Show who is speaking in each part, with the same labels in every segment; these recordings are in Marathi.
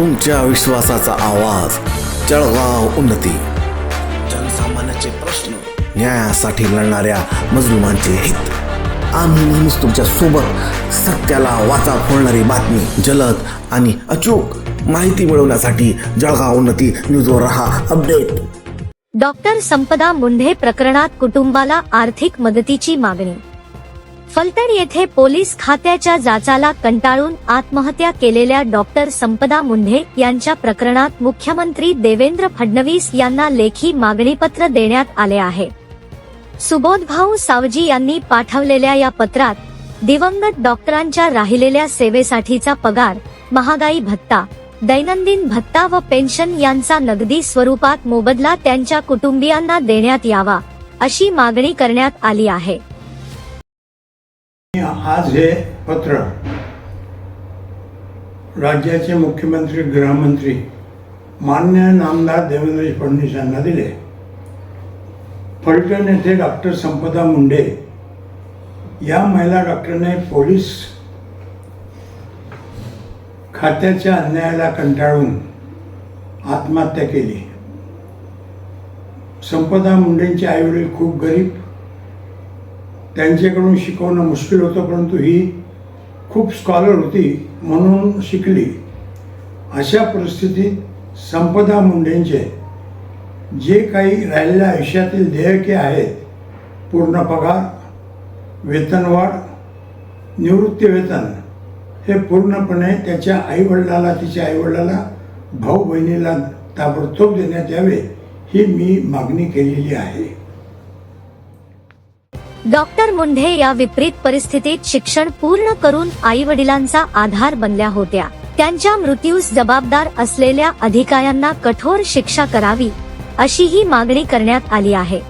Speaker 1: तुमच्या विश्वासाचा आवाज. जळगाव उन्नती. जनसामान्याचे प्रश्न न्यायासाठी लढणाऱ्या मजलुमांचे हित. आम्ही नेहमीच तुमच्यासोबत सत्याला वाचा फोडणारी बातमी जलद आणि अचूक माहिती मिळवण्यासाठी जळगाव उन्नती न्यूजवर रहा अपडेट.
Speaker 2: डॉक्टर संपदा मुंढे प्रकरणात कुटुंबाला आर्थिक मदतीची मागणी. फलटण येथे पोलीस खात्याच्या जाचाला कंटाळून आत्महत्या केलेल्या डॉक्टर संपदा मुंढे यांच्या प्रकरणात मुख्यमंत्री देवेंद्र फडणवीस यांना लेखी मागणीपत्र देण्यात आले आहे. सुबोधभाऊ सावजी यांनी पाठवलेल्या या पत्रात दिवंगत डॉक्टरांच्या राहिलेल्या सेवेसाठीचा पगार महागाई भत्ता दैनंदिन भत्ता व पेन्शन यांचा नगदी स्वरूपात मोबदला त्यांच्या कुटुंबियांना देण्यात यावा अशी मागणी करण्यात आली आहे.
Speaker 3: आज हे पत्र राज्याचे मुख्यमंत्री गृहमंत्री मान्य नामदार देवेंद्र फडणवीस यांना दिले. फलटण येथे डॉक्टर संपदा मुंडे या महिला डॉक्टरने पोलीस खात्याच्या अन्यायाला कंटाळून आत्महत्या केली. संपदा मुंडेंचे आईवडील खूप गरीब त्यांच्याकडून शिकवणं मुश्किल होतं परंतु ही खूप स्कॉलर होती म्हणून शिकली. अशा परिस्थितीत संपदा मुंडेंचे जे काही राहिलेल्या आयुष्यातील देयके आहेत पूर्ण पगार वेतनवाढ निवृत्तीवेतन हे पूर्णपणे त्याच्या आईवडिलाला तिच्या आईवडिलाला भाऊ बहिणीला ताबडतोब देण्यात यावे ही मी मागणी केलेली आहे.
Speaker 2: डॉक्टर मुंढे या विपरीत परिस्थितीत शिक्षण पूर्ण करून आई वडिलांचा आधार बनल्या होत्या. त्यांच्या मृत्यूस जबाबदार असलेल्या अधिकाऱ्यांना कठोर शिक्षा करावी अशीही मागणी करण्यात आली आहे.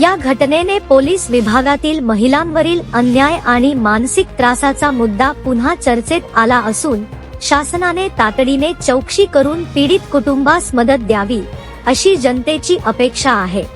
Speaker 2: या घटनेने पोलीस विभागातील महिलांवरील अन्याय आणि मानसिक त्रासाचा मुद्दा पुन्हा चर्चेत आला असून शासनाने तातडीने चौकशी करून पीडित कुटुंबास मदत द्यावी अशी जनतेची अपेक्षा आहे.